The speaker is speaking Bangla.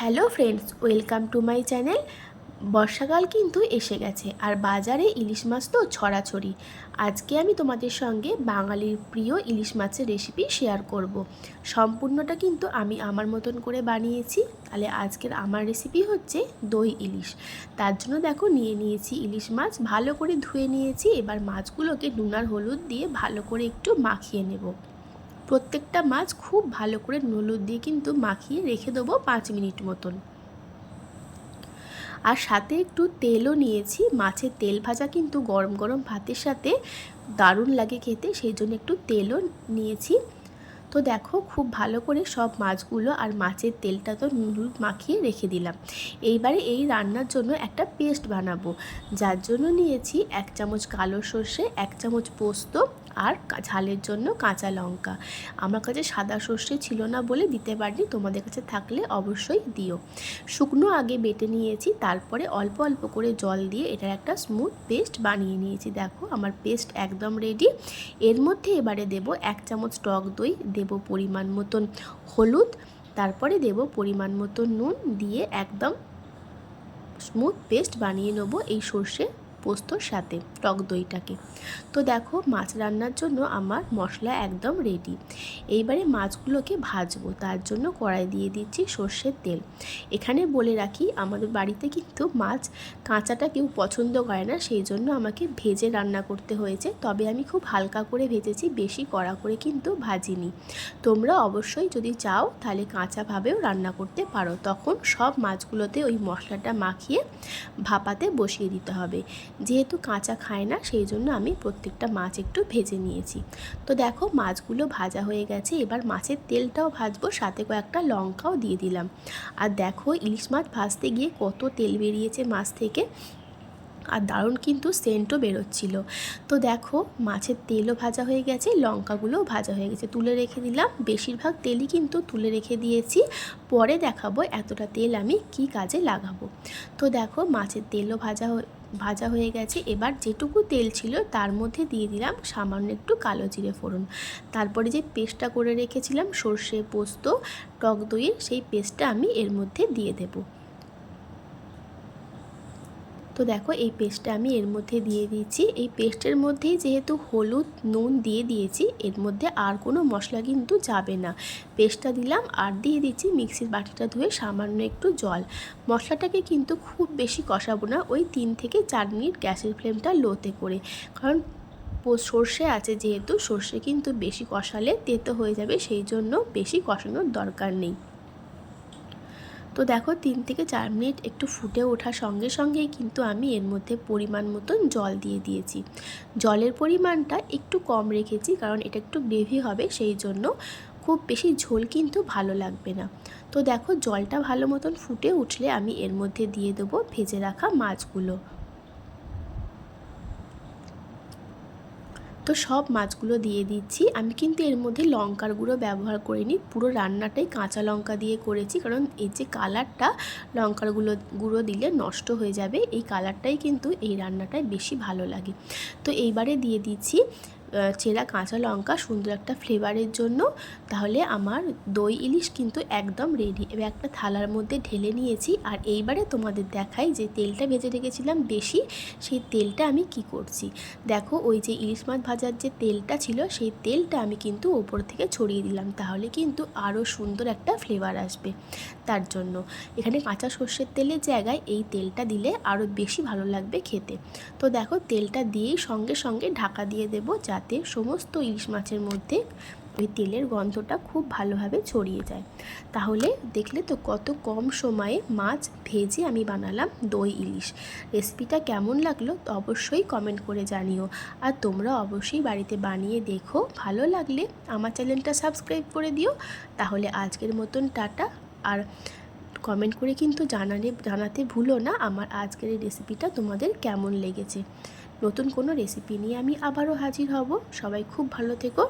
Hello friends, welcome to my channel. বর্ষাকাল কিন্তু এসে গেছে আর বাজারে ইলিশ মাছ তো ছড়াছড়ি। আজকে আমি তোমাদের সঙ্গে বাঙালির প্রিয় ইলিশ মাছের রেসিপি শেয়ার করব। সম্পূর্ণটা কিন্তু আমি আমার মতন করে বানিয়েছি। তাহলে আজকের আমার রেসিপি হচ্ছে দই ইলিশ। তার জন্য দেখো নিয়ে নিয়েছি ইলিশ মাছ, ভালো করে ধুয়ে নিয়েছি। এবার মাছগুলোকে নুন আর হলুদ দিয়ে ভালো করে একটু মাখিয়ে নেব। প্রত্যেকটা মাছ খুব ভালো করে হলুদ দিয়ে কিন্তু মাখিয়ে রেখে দেবো পাঁচ মিনিট মতন। আর সাথে একটু তেলও নিয়েছি। মাছের তেল ভাজা কিন্তু গরম গরম ভাতের সাথে দারুণ লাগে খেতে, সেই জন্য একটু তেলও নিয়েছি। তো দেখো খুব ভালো করে সব মাছগুলো আর মাছের তেলটা তো নুন মাখিয়ে রেখে দিলাম। এইবারে এই রান্নার জন্য একটা পেস্ট বানাবো। যার জন্য নিয়েছি এক চামচ কালো সর্ষে, এক চামচ পোস্ত আর ঝালের জন্য কাঁচা লঙ্কা। আমার কাছে সাদা সর্ষে ছিল না বলে দিতে পারিনি, তোমাদের কাছে থাকলে অবশ্যই দিও। শুকনো আগে বেটে নিয়েছি, তারপরে অল্প অল্প করে জল দিয়ে এটার একটা স্মুথ পেস্ট বানিয়ে নিয়েছি। দেখো, আমার পেস্ট একদম রেডি এর মধ্যে এবারে দেব এক চামচ টক দই, দেব পরিমাণ মতন হলুদ, তারপরে দেব পরিমাণ মতো নুন দিয়ে একদম স্মুথ পেস্ট বানিয়ে নেব এই সর্ষে পোস্তর সাথে টক দইটাকে। তো দেখো, মাছ রান্নার জন্য আমার মশলা একদম রেডি এইবারে মাছগুলোকে ভাজবো, তার জন্য কড়াই দিয়ে দিচ্ছি সর্ষের তেল। এখানে বলে রাখি, আমাদের বাড়িতে কিন্তু মাছ কাঁচাটা কেউ পছন্দ করে না, সেই জন্য আমাকে ভেজে রান্না করতে হয়েছে। তবে আমি খুব হালকা করে ভেজেছি, বেশি কড়া করে কিন্তু ভাজিনি। তোমরা অবশ্যই যদি চাও, তাহলে কাঁচাভাবেও রান্না করতে পারো। তখন সব মাছগুলোতে ওই মশলাটা মাখিয়ে ভাপাতে বসিয়ে দিতে হবে। যেহেতু কাঁচা খায় না, সেই জন্য আমি প্রত্যেকটা মাছ একটু ভেজে নিয়েছি। তো দেখো, মাছগুলো ভাজা হয়ে গেছে। এবার মাছের তেলটাও ভাজবো, সাথে কয়েকটা লঙ্কাও দিয়ে দিলাম। আর দেখো, ইলিশ মাছ ভাজতে গিয়ে কত তেল বেরিয়েছে মাছ থেকে। আর দারুণ কিন্তু সেন্টও বেরোচ্ছিল। তো দেখো, মাছের তেলও ভাজা হয়ে গেছে, লঙ্কাগুলোও ভাজা হয়ে গেছে। তুলে রেখে দিলাম। বেশিরভাগ তেলই কিন্তু তুলে রেখে দিয়েছি। পরে দেখাবো এতটা তেল আমি কি কাজে লাগাবো। তো দেখো, মাছের তেলও ভাজা ভাজা হয়ে গেছে। এবার যেটুকু তেল ছিল তার মধ্যে দিয়ে দিলাম সামান্য একটু কালো জিরে ফোড়ন। তারপরে যে পেস্টটা করে রেখেছিলাম সর্ষে পোস্ত, টক দইয়ের সেই পেস্টটা আমি এর মধ্যে দিয়ে দেবো। তো দেখো এই পেস্টটা আমি এর মধ্যে দিয়ে দিয়েছি। এই পেস্টের মধ্যেই যেহেতু হলুদ, নুন দিয়ে দিয়েছি, এর মধ্যে আর কোনো মশলা কিন্তু যাবে না। পেস্টটা দিলাম আর দিয়ে দিচ্ছি মিক্সির বাটিটা ধুয়ে সামান্য একটু জল। মশলাটাকে কিন্তু খুব বেশি কষাবো না, ওই তিন থেকে চার মিনিট গ্যাসের ফ্লেমটা লোতে করে। কারণ সর্ষে আছে যেহেতু, সর্ষে কিন্তু বেশি কষালে তেতো হয়ে যাবে, সেই জন্য বেশি কষানোর দরকার নেই। তো দেখো তিন থেকে চার মিনিট একটু ফুটে ওঠার সঙ্গে সঙ্গেই কিন্তু আমি এর মধ্যে পরিমাণ মতন জল দিয়ে দিয়েছি। জলের পরিমাণটা একটু কম রেখেছি কারণ এটা একটু গ্রেভি হবে সেই জন্য খুব বেশি ঝোল কিন্তু ভালো লাগবে না। তো দেখো জলটা ভালো মতন ফুটে উঠলে আমি এর মধ্যে দিয়ে দেবো ভেজে রাখা মাছগুলো। তো সব মাছগুলো দিয়ে দিচ্ছি। আমি কিন্তু এর মধ্যে লঙ্কার গুঁড়ো ব্যবহার করিনি। পুরো রান্নাটাই কাঁচা লঙ্কা দিয়ে করেছি। কারণ এই যে কালারটা লঙ্কার গুঁড়ো গুঁড়ো দিলে নষ্ট হয়ে যাবে। এই কালারটাই কিন্তু এই রান্নাটায় বেশি ভালো লাগে। তো এইবারে দিয়ে দিচ্ছি চেরা কাঁচা লঙ্কা সুন্দর একটা ফ্লেভারের জন্য। তাহলে আমার দই ইলিশ কিন্তু একদম রেডি এবার একটা থালার মধ্যে ঢেলে নিয়েছি। আর এইবারে তোমাদের দেখাই যে তেলটা ভেজে রেখেছিলাম বেশি, সেই তেলটা আমি কি করছি? দেখো, ওই যে ইলিশ মাছ ভাজার যে তেলটা ছিল, সেই তেলটা আমি কিন্তু ওপর থেকে ছড়িয়ে দিলাম। তাহলে কিন্তু আরও সুন্দর একটা ফ্লেভার আসবে তার জন্য। এখানে কাঁচা সর্ষের তেলের জায়গায় এই তেলটা দিলে আরও বেশি ভালো লাগবে খেতে। তো দেখো, তেলটা দিয়েই সঙ্গে সঙ্গে ঢাকা দিয়ে দেবো। যা যাতে সমস্ত ইলিশ মাছের মধ্যে ওই তেলের গন্ধটা খুব ভালোভাবে ছড়িয়ে যায়। তাহলে দেখলে তো কত কম সময়ে মাছ ভেজে আমি বানালাম দই ইলিশ। রেসিপিটা কেমন লাগল অবশ্যই কমেন্ট করে জানিও। আর তোমরা অবশ্যই বাড়িতে বানিয়ে দেখো, ভালো লাগলে আমার চ্যানেলটা সাবস্ক্রাইব করে দিও। তাহলে আজকের মতন টাটা। আর কমেন্ট করে কিন্তু জানালে, জানাতে ভুলো না আমার আজকের এই রেসিপিটা তোমাদের কেমন লেগেছে। নতুন কোনো রেসিপি নিয়ে আমি আবারও হাজির হব। সবাই খুব ভালো থেকো।